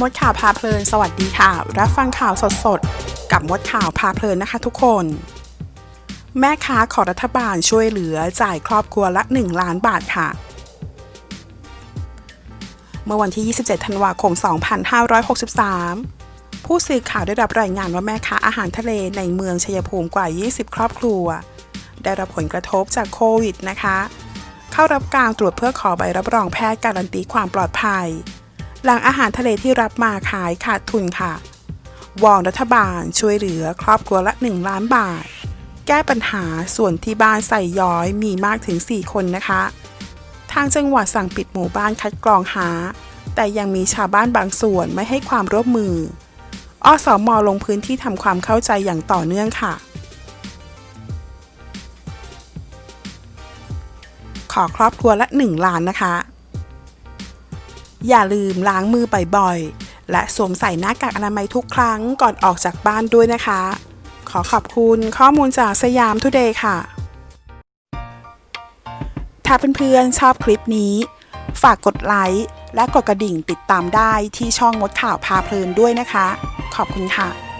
มดข่าวพาเพลิน สวัสดีค่ะ รับฟังข่าวสดๆกับมดข่าวพาเพลินนะคะทุกคน แม่ค้าขอรัฐบาลช่วยเหลือจ่ายครอบครัวละ 1 ล้านบาทค่ะ เมื่อวันที่ 27 ธันวาคม 2563 ผู้สื่อข่าวได้รับรายงานว่าแม่ค้าอาหารทะเลในเมืองชัยภูมิกว่า 20 ครอบครัว ได้รับผลกระทบจากโควิดนะคะ เข้ารับการตรวจเพื่อขอใบรับรองแพทย์การันตีความปลอดภัย หลังอาหารทะเลที่รับมาขายขาดทุนค่ะ วอนรัฐบาลช่วยเหลือครอบครัวละ 1 ล้านบาท แก้ปัญหาส่วนที่บ้านใส่ย้อยมีมากถึง 4 คนนะคะ ทางจังหวัดสั่งปิดหมู่บ้านคัดกรองหา แต่ยังมีชาวบ้านบางส่วนไม่ให้ความร่วมมือ อสมอลงพื้นที่ทำความเข้าใจอย่างต่อเนื่องค่ะขอครอบครัวละ 1 ล้านนะคะ อย่าลืมล้างมือบ่อยๆ และสวมใส่หน้ากากอนามัยทุกครั้งก่อนออกจากบ้านด้วยนะคะ ขอขอบคุณข้อมูลจากสยามทุเดย์ค่ะ ถ้าเพื่อนๆชอบคลิปนี้ ฝากกดไลค์และกดกระดิ่งติดตามได้ที่ช่องมดข่าวพาเพลินด้วยนะคะ ขอบคุณค่ะ